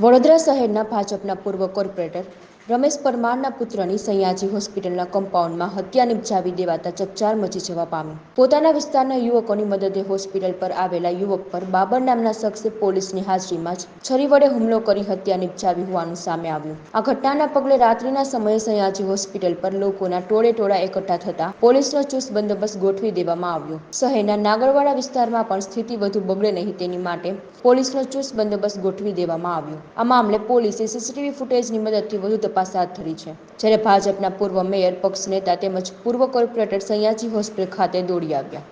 વડોદરા શહેરના ભાજપના પૂર્વ કોર્પોરેટર રમેશ પરમારના પુત્રની સયાજી હોસ્પિટલના કમ્પાઉન્ડમાં હત્યા નિપજાવી દેવાતા ચકચાર મચી જવા પામી. પોતાના વિસ્તારના યુવકોની મદદે હોસ્પિટલ પર આવેલા યુવક પર બાબર નામના શખ્સે પોલીસની હાજરીમાં જ છરી વડે હુમલો કરી હત્યા નિપજાવી હોવાનું સામે આવ્યું. આ ઘટનાના પગલે રાત્રિના સમયે સયાજી હોસ્પિટલ પર લોકોના ટોળે ટોળા એકઠા થતા પોલીસનો ચુસ્ત બંદોબસ્ત ગોઠવી દેવામાં આવ્યો. શહેરના નાગરવાડા વિસ્તારમાં પણ સ્થિતિ વધુ બગડે નહીં તેની માટે પોલીસનો ચુસ્ત બંદોબસ્ત ગોઠવી દેવામાં આવ્યો. આ મામલે પોલીસે સીસીટીવી ફૂટેજની મદદથી વધુ તપાસ હાથ ધરી છે. જ્યારે ભાજપના પૂર્વ મેયર, પક્ષ નેતા તેમજ પૂર્વ કોર્પોરેટર સયાજી હોસ્પિટલ ખાતે દોડી આવ્યા.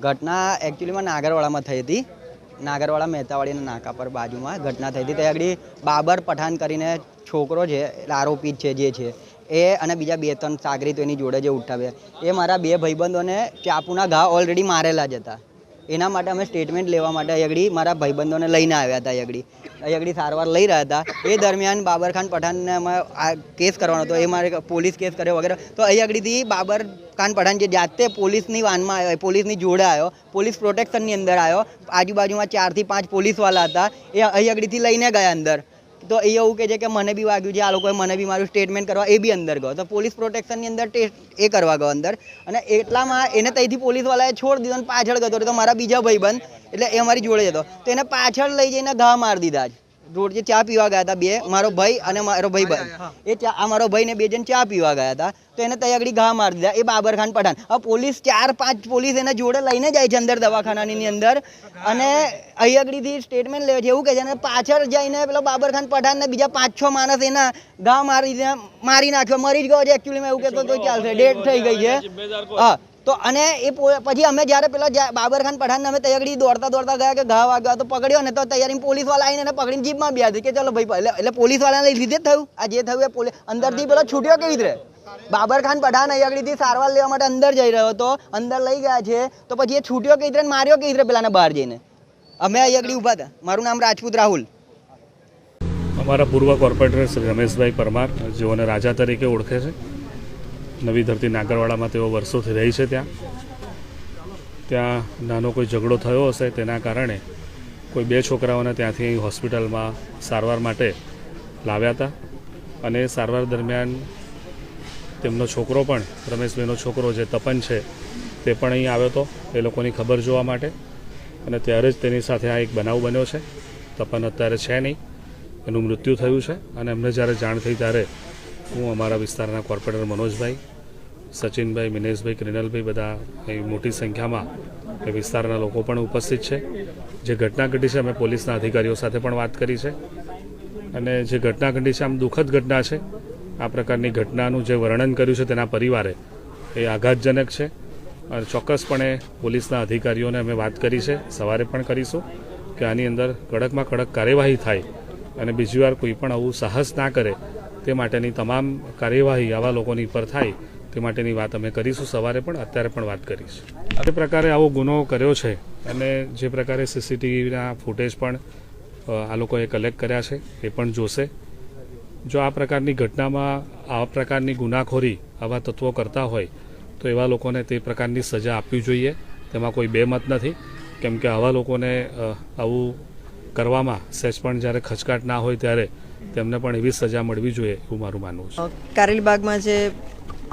ઘટના એકચ્યુઅલીમાં નાગરવાડામાં થઈ હતી. નાગરવાડા મહેતાવાડીના નાકા પર બાજુમાં ઘટના થઈ હતી. ત્યાં આગળ બાબર પઠાણ કરીને છોકરો છે આરોપી છે, જે છે. એ અને બીજા બે ત્રણ સાગરીતો એની જોડે જે ઉઠાવ્યા. એ મારા બે ભાઈબંધોને ચાપુના ઘા ઓલરેડી મારેલા જ હતા. એના માટે અમે સ્ટેટમેન્ટ લેવા માટે અયગડી મારા ભાઈબંધોને લઈને આવ્યા હતા અયગડી અયગડી સારવાર લઈ રહ્યા હતા. એ દરમિયાન બાબરખાન પઠાણને અમે આ કેસ કરવાનો હતો. એ મારે પોલીસ કેસ કર્યો વગેરે. તો અયગડીથી બાબર ખાન પઠાણ જે જાતે પોલીસની વાનમાં આવ્યો, પોલીસની જોડે આવ્યો, પોલીસ પ્રોટેક્શનની અંદર આવ્યો. આજુબાજુમાં ચારથી પાંચ પોલીસવાળા હતા. એ અયગડીથી લઈને ગયા અંદર. તો એ એવું કહે છે કે મને બી વાગ્યું છે, આ લોકોએ મને બી મારું સ્ટેટમેન્ટ કરવા, એ બી અંદર ગયો. તો પોલીસ પ્રોટેક્શનની અંદર ટેસ્ટ એ કરવા ગયો અંદર. અને એટલામાં એને ત્યાંથી પોલીસવાળાએ છોડ દીધો અને પાછળ ગયો તો મારા બીજા ભાઈબંધ, એટલે એ અમારી જોડે જતો તો એને પાછળ લઈ જઈને ઘા મારી દીધા જ રોડ જે ચા પીવા ગયા હતા બે મારો ભાઈ અને મારો ભાઈ ભાઈ. એ ચા આ મારો ભાઈ ને બે જણ ચા પીવા ગયા હતા. તો એને ત્યાં આગળ ઘા મારી દીધા. એ બાબરખાન પઠાણ. હવે પોલીસ ચાર પાંચ પોલીસ એને જોડે લઈને જાય છે અંદર દવાખાનાની અંદર. અને અહીં આગળથી સ્ટેટમેન્ટ લે છે. એવું કહે છે અને પાછળ જઈને પેલો બાબરખાન પઠાણ ને બીજા પાંચ છ માણસ એના ઘા મારી દીધા મારી નાખ્યો. મરી જ ગયો છે. એકચ્યુઅલીમાં એવું કહેતો તો ચાલશે. ડેટ થઈ ગઈ છે. હા. તો અને એ પછી અમે જ્યારે પેલા બાબરખાન બાબર પઠાણને અમે તૈયારી દોડતા દોડતા ગયા કે ઘા વાગ્યા તો પકડ્યો ને તો તૈયારી પોલીસવાળા આવીને પકડીને જીપમાં બે કે ચલો ભાઈ, એટલે એટલે પોલીસવાળાને લીધે જ થયું. આ જે થયું એ પોલીસ અંદરથી પેલો છૂટ્યો કેવી રીતે? બાબરખાન પઠાણ અહીં સારવાર લેવા માટે અંદર જઈ રહ્યો હતો, અંદર લઈ ગયા છે, તો પછી એ છૂટ્યો કેવી રીતે માર્યો કેવી રીતે પેલાને બહાર જઈને? અમે અહીં આગળ ઊભા હતા. મારું નામ રાજપૂત રાહુલ. અમારા પૂર્વ કોર્પોરેટર શ્રી રમેશભાઈ પરમાર, જેઓને રાજા તરીકે ઓળખે છે. નવી ધરતી નાગરવાડામાં તેઓ વર્ષોથી રહી છે ત્યાં. ત્યાં નાનો કોઈ ઝઘડો થયો હશે તેના કારણે કોઈ બે છોકરાઓને ત્યાંથી અહીં હોસ્પિટલમાં સારવાર માટે લાવ્યા હતા. અને સારવાર દરમિયાન તેમનો છોકરો પણ, રમેશભાઈનો છોકરો જે તપન છે તે પણ અહીં આવ્યો હતો, એ લોકોની ખબર જોવા માટે. અને ત્યારે જ તેની સાથે આ એક બનાવ બન્યો છે. તપન અત્યારે છે નહીં. એનું મૃત્યુ થયું છે. અને એમને જ્યારે જાણ થઈ ત્યારે હું અમારા વિસ્તારના કોર્પોરેટર મનોજભાઈ સચિનભાઈ, મિનેશભાઈ ક્રિનલભાઈ બધા અહીં મોટી સંખ્યામાં એ વિસ્તારના લોકો પણ ઉપસ્થિત છે. જે ઘટના ઘટી છે, અમે પોલીસના અધિકારીઓ સાથે પણ વાત કરી છે. અને જે ઘટના ઘટી છે, આમ દુઃખદ ઘટના છે, આ પ્રકારની ઘટનાનું જે વર્ણન કર્યું છે, તેના પરિવારે એ આઘાતજનક છે. અને ચોક્કસપણે પોલીસના અધિકારીઓને અમે વાત કરી છે, સવારે પણ કરીશું કે આની અંદર કડકમાં કડક કાર્યવાહી થાય અને બીજી વાર કોઈ પણ આવું સાહસ ના કરે તે માટેની તમામ કાર્યવાહી આવા લોકોની પર થાય તે માટેની વાત અમે કરીશું. સવારે પણ, અત્યારે પણ વાત કરીશું. જે પ્રકારે આવો ગુનો કર્યો છે અને જે પ્રકારે સીસીટીવીના ફૂટેજ પણ આ લોકોએ કલેક્ટ કર્યા છે, એ પણ જોશે. જો આ પ્રકારની ઘટનામાં, આ પ્રકારની ગુનાખોરી આવા તત્વો કરતા હોય, તો એવા લોકોને તે પ્રકારની સજા આપવી જોઈએ. તેમાં કોઈ બે મત નથી. કેમ કે આવા લોકોને આવું કરવામાં સહેજ પણ જ્યારે ખચકાટ ના હોય ત્યારે તેમને પણ એવી સજા મળવી જોઈએ એવું મારું માનવું છે. કારેલીબાગમાં જે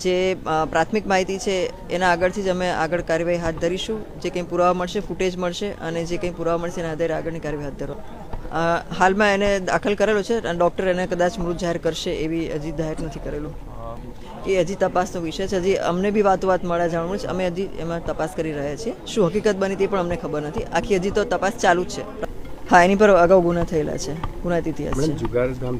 જે પ્રાથમિક માહિતી છે એના આગળથી જ અમે આગળ કાર્યવાહી હાથ ધરીશું. જે કંઈ પુરાવા મળશે ફૂટેજ મળશે અને જે કંઈ પુરાવા મળશે એના આધારે આગળની કાર્યવાહી હાથ ધરો હાલમાં એને દાખલ કરેલો છે અને ડૉક્ટર એને કદાચ મૃત જાહેર કરશે એવી હજી જાહેર નથી કરેલું. એ હજી તપાસનો વિષય છે. હજી અમને બી વાતો વાત મળ્યા જાણવું છે. અમે હજી એમાં તપાસ કરી રહ્યા છીએ. શું હકીકત બની તે પણ અમને ખબર નથી. આખી હજી તો તપાસ ચાલુ જ છે. હા એની પર અગાઉ ગુના થયેલા છે. ગુનાહિત ઇતિહાસ છે.